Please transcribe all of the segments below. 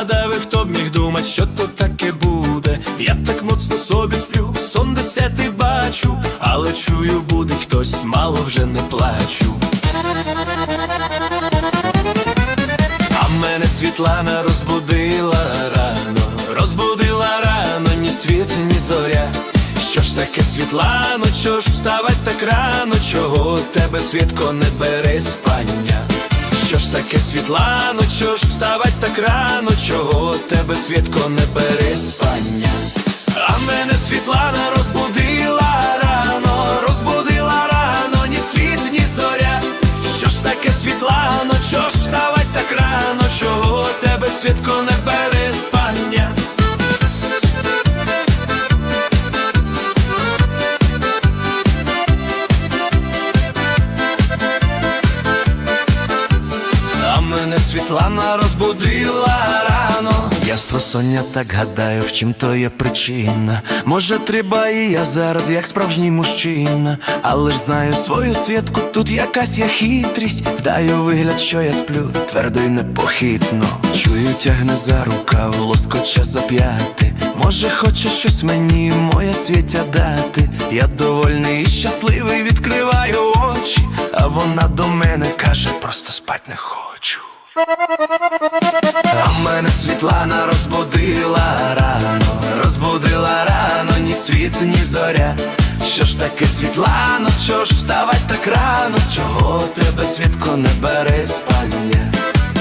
гадав, хто б міг думать, що то таке буде. Я так моцно собі сплю, сон десятий бачу, але чую, буде хтось, мало вже не плачу. А мене Світлана розбудила рано, розбудила рано, ні світ, ні зоря. Що ж таке Світлано, чого ж вставать так рано, чого тебе світко не бере спання? Таке Світлано, чого ж вставать так рано, чого тебе світко не бере спання? А мене Світлана розбудила рано, розбудила рано, ні світ, ні зоря. Що ж таке Світлано, чого ж вставать так рано, чого тебе світко Я так гадаю, в чим то є причина. Може, треба і я зараз, як справжній мужчина, але ж знаю свою свідку, тут якась є хитрість. Вдаю вигляд, що я сплю, твердо й непохитно. Чую, тягне за рукав, лоскоче зап'яти. Може, хоче щось мені, моє світя дати. Я довольний і щасливий, відкриваю очі, а вона до мене каже, просто спать не хочу. А мене Світлана розбудила рано, розбудила рано, ні світ, ні зоря. Що ж таке Світлано, чого ж вставать так рано, чого тебе світко не бере спання?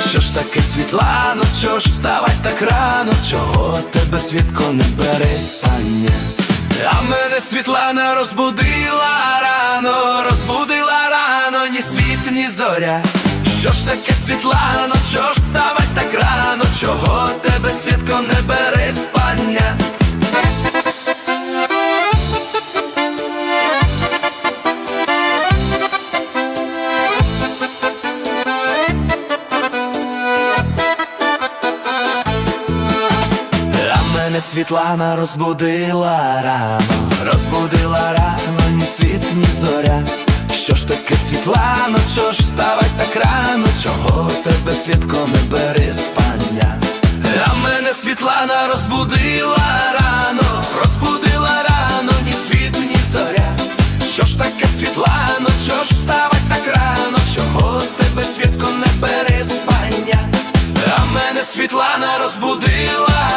Що ж таке Світлано, чого ж вставать так рано, чого тебе світко не бере спання? А мене Світлана розбудила рано, розбудила рано, ні світ, ні зоря. Що ж таке Світлано, чого ж вставать так рано, чого тебе світко не бере спання? А мене Світлана розбудила рано, розбудила рано, ні світ, ні зоря. Що ж таке Світлано, чого ж вставать так рано, чого тебе світко не бери спання? А мене Світлана розбудила рано, розбудила рано, ні світ, ні зоря. Що ж таке Світлано, чого ж вставать так рано, чого тебе світко не бере спання? А мене Світлана розбудила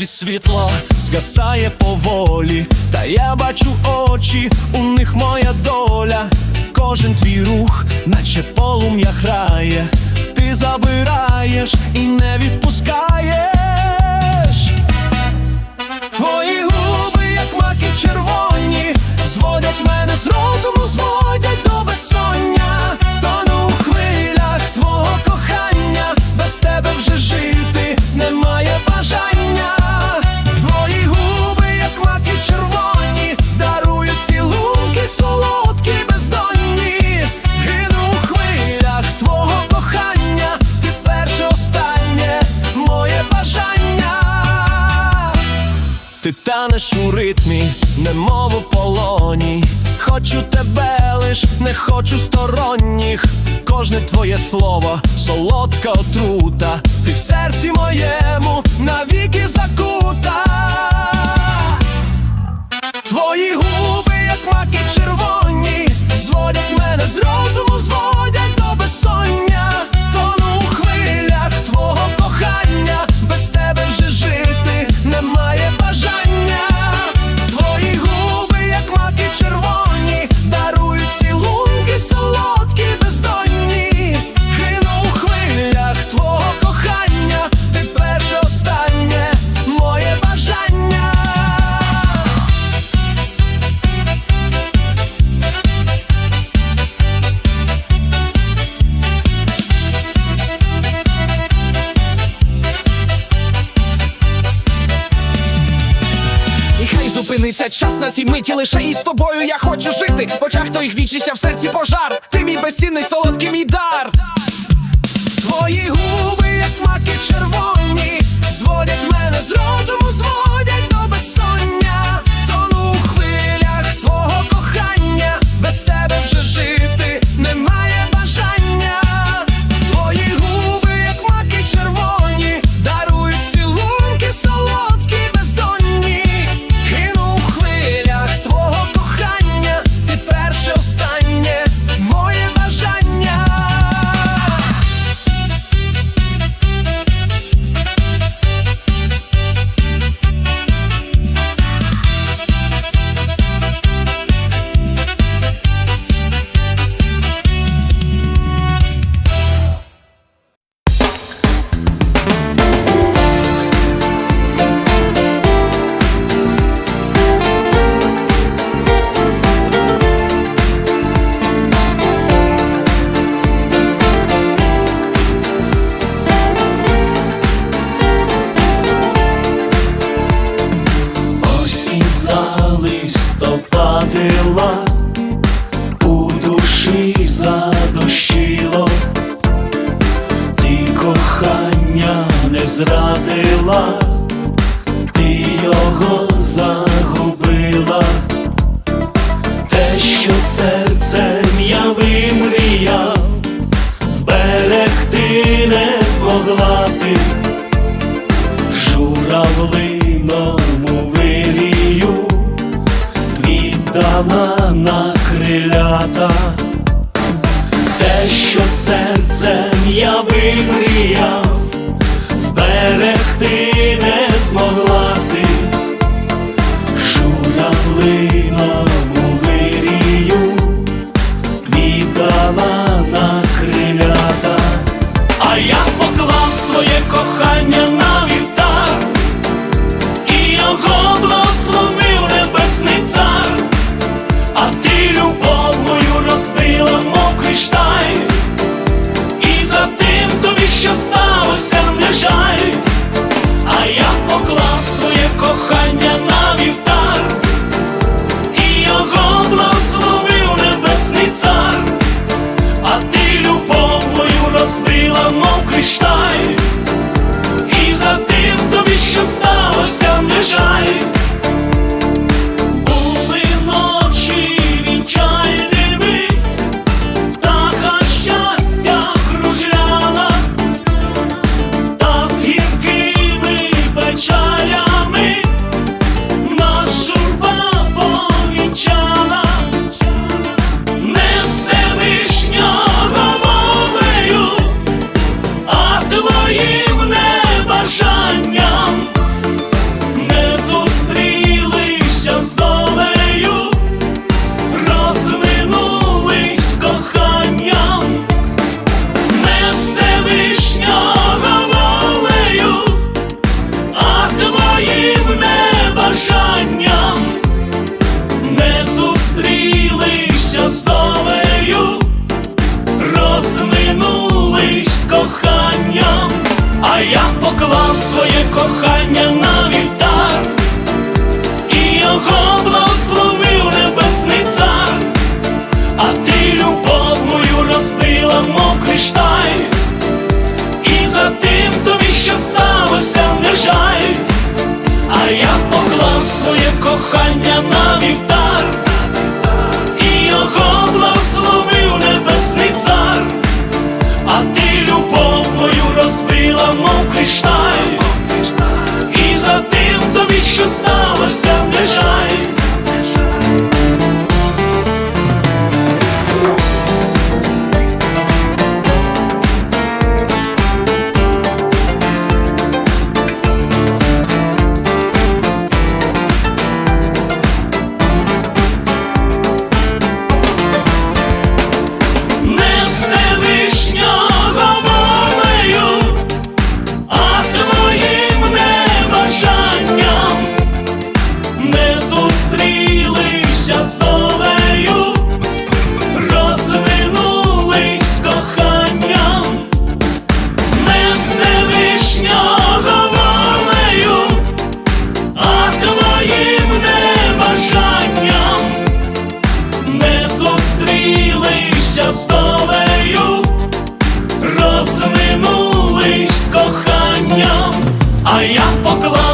Темряві світло згасає поволі, та я бачу очі, у них моя доля. Кожен твій рух, наче полум'я грає, ти забираєш і не відпускаєш. Твої губи, як маки червоні, зводять мене з розуму, зводять Ти танеш у ритмі, немов у полоні. Хочу тебе лиш, не хочу сторонніх. Кожне твоє слово, солодка отрута. Ти в серці моєму навіки закута. Твої губи, як маки червоні, зводять мене з розуму, зводять до безсоння. зупинився час на цій миті. Лише із тобою я хочу жити. В очах твоїх вічність, а в серці пожар. Ти мій безцінний, солодкий мій дар. Твої губи, як маки червоні, зводять мене з розуму, зводять до безсоння. Тону у хвилях твого кохання без тебе вже жив. ти не змогла ти журавлиному вирію віддала на крилята те, що серцем я вимріяв.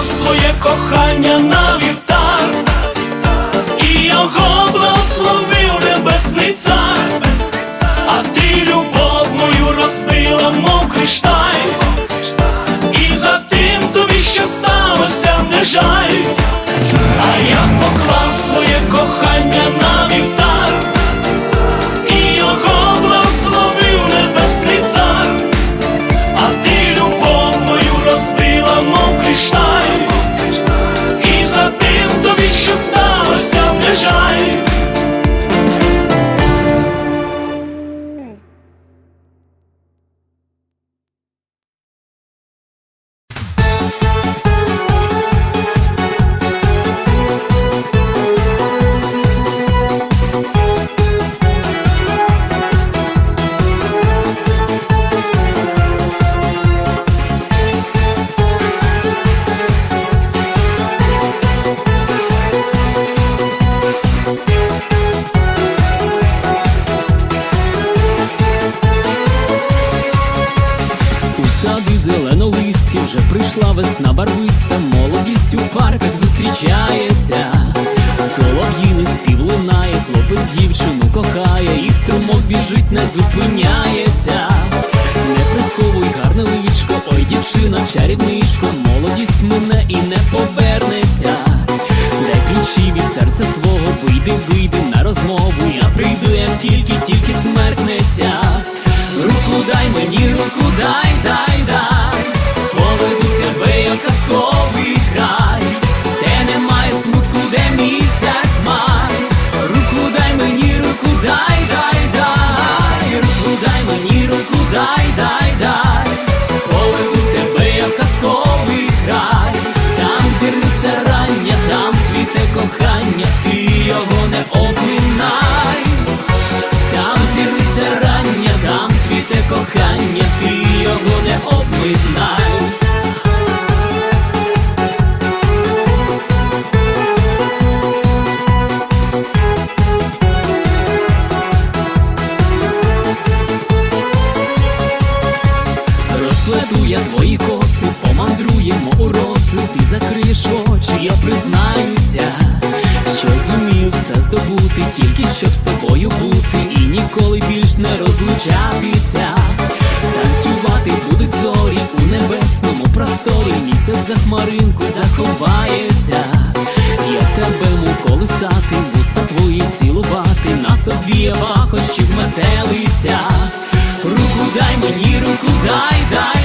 своє кохання на вівтар, і його благословив небесний цар, а ти любов мою розбила, мов кришталь, і за тим тобі ще сталося, не жаль, а я поклав своє кохання на вівтар. shine. просторі місяць за хмаринку заховається, я тебе му муколисати, вуста твої цілувати, на собі я вахощів метелиця. Руку дай мені, руку дай дай.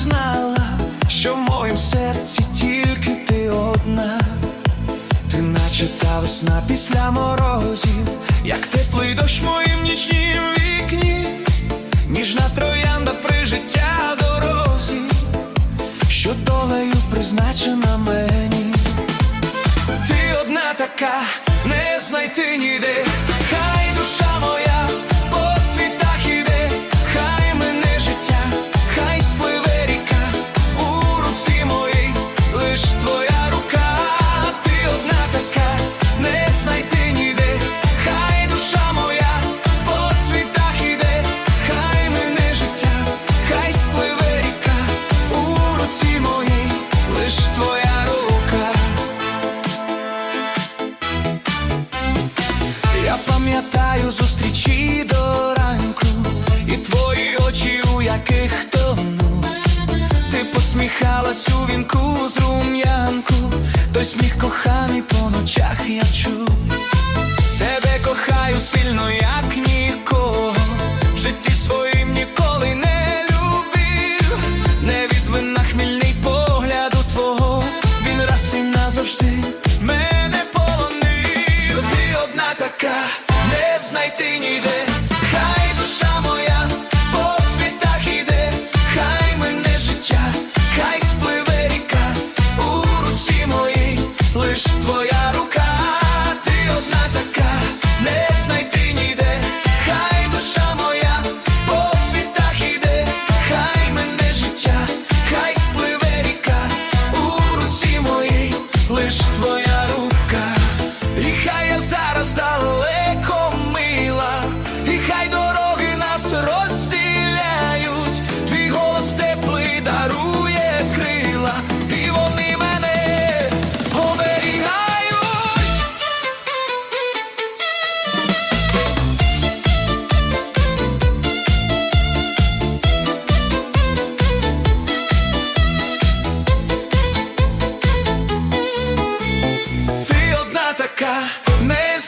Знала, що в моїм серці тільки ти одна. Ти наче та весна після морозів, як теплий дощ в моїм нічнім вікні, ніжна троянда при життя дорозі, що долею призначена мені. Ти одна така, не знайти ніде,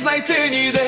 знайти ніде,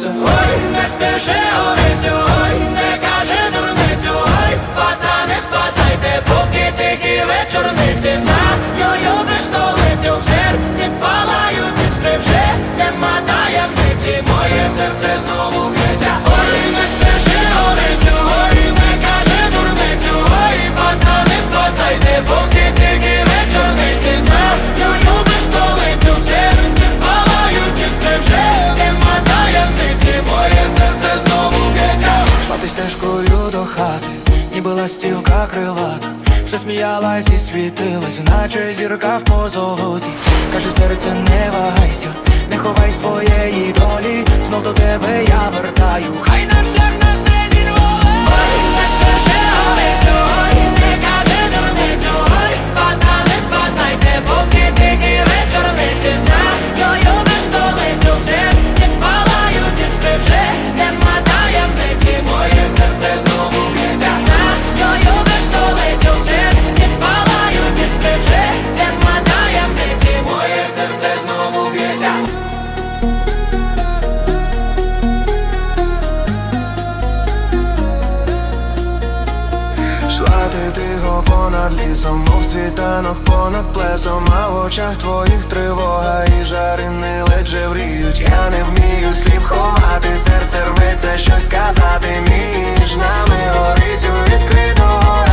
знову. Ой, не спіши, Орисю, ой, не каже дурницю, ой, пацани, спасайте, поки тихі вечорниці знаю, любиш столицю в серці палають іскри вже нема таємниці, моє серце знову стежкою до хати, ніби ластівка крилата. Все сміялась і світилась, наче зірка в позолоті. Каже серце, не вагайся, не ховай своєї долі. Знов до тебе я вертаю, хай наш шлях нас не зірве. Ой, не спіши, Орисю, ой, не каже дурницю, ой, пацани, спасайте, поки тихі вечорниці знаю, любиш столицю в серці палають іскри вже світанок понад плесом, а в очах твоїх тривога і жари не ледь жевріють. Я не вмію слів ховати, серце рветься щось сказати між нами горисю іскри догорають.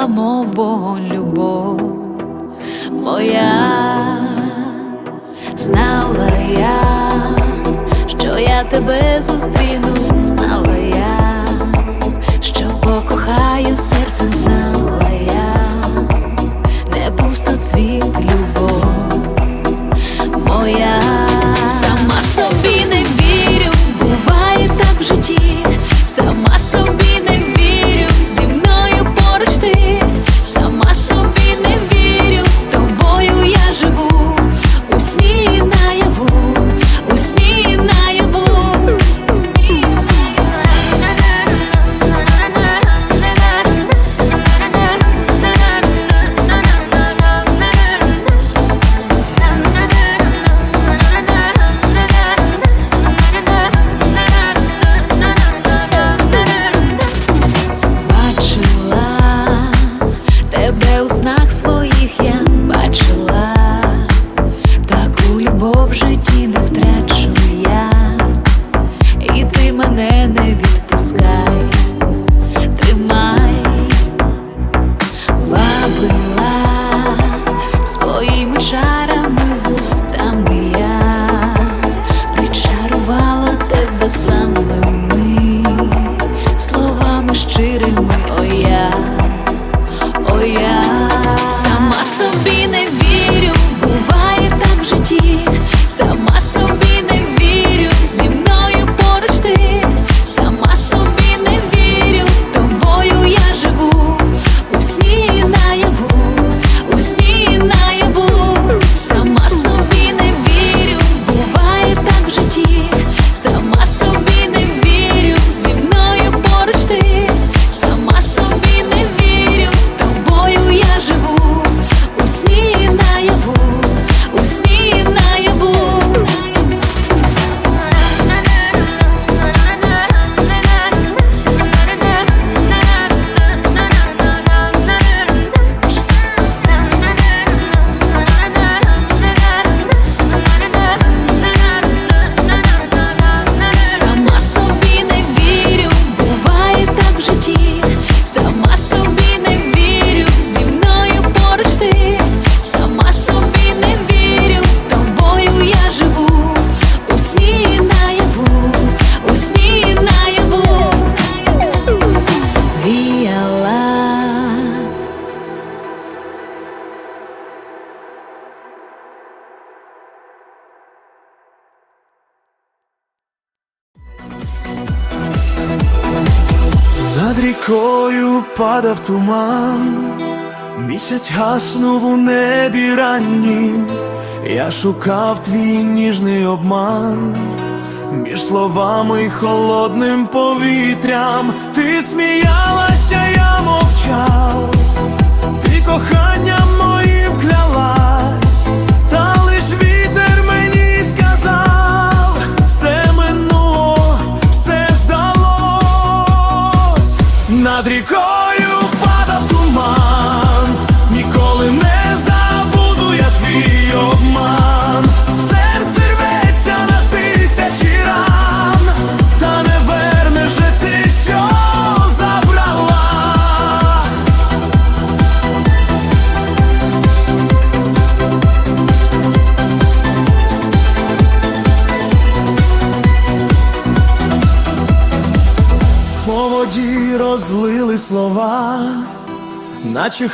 стала, мов вогонь любов моя, знала я, що я тебе зустріну, знала я, що покохаю серцем знала. падав туман, місяць гаснув у небі раннім, я шукав твій ніжний обман, між словами й холодним повітрям ти сміялася, я мовчав, ти кохання моїм кляла.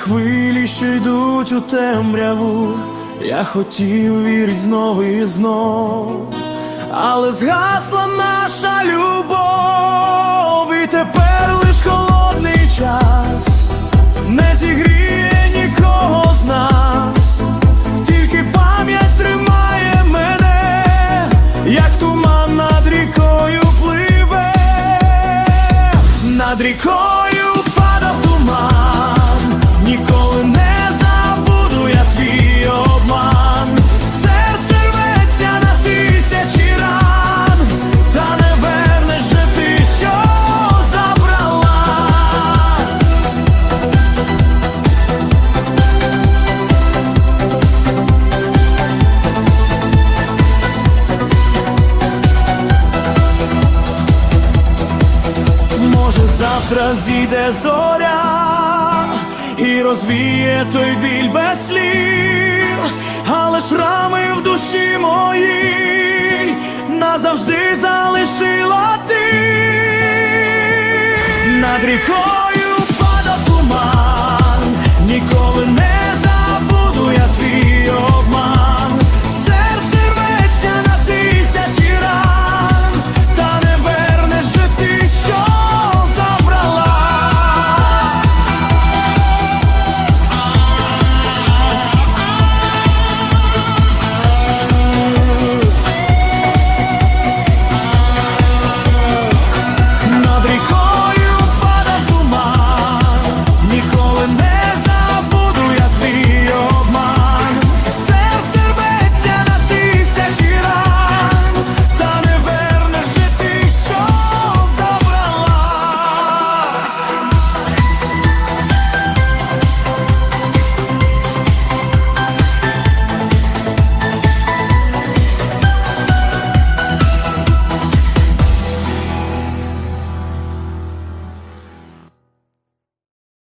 хвилі, що йдуть у темряву, я хотів вірить знов і знов, але згасла наша любов. Зійде зоря і розвіє той біль без слів, але шрами в душі моїй назавжди залишила ти над рікою.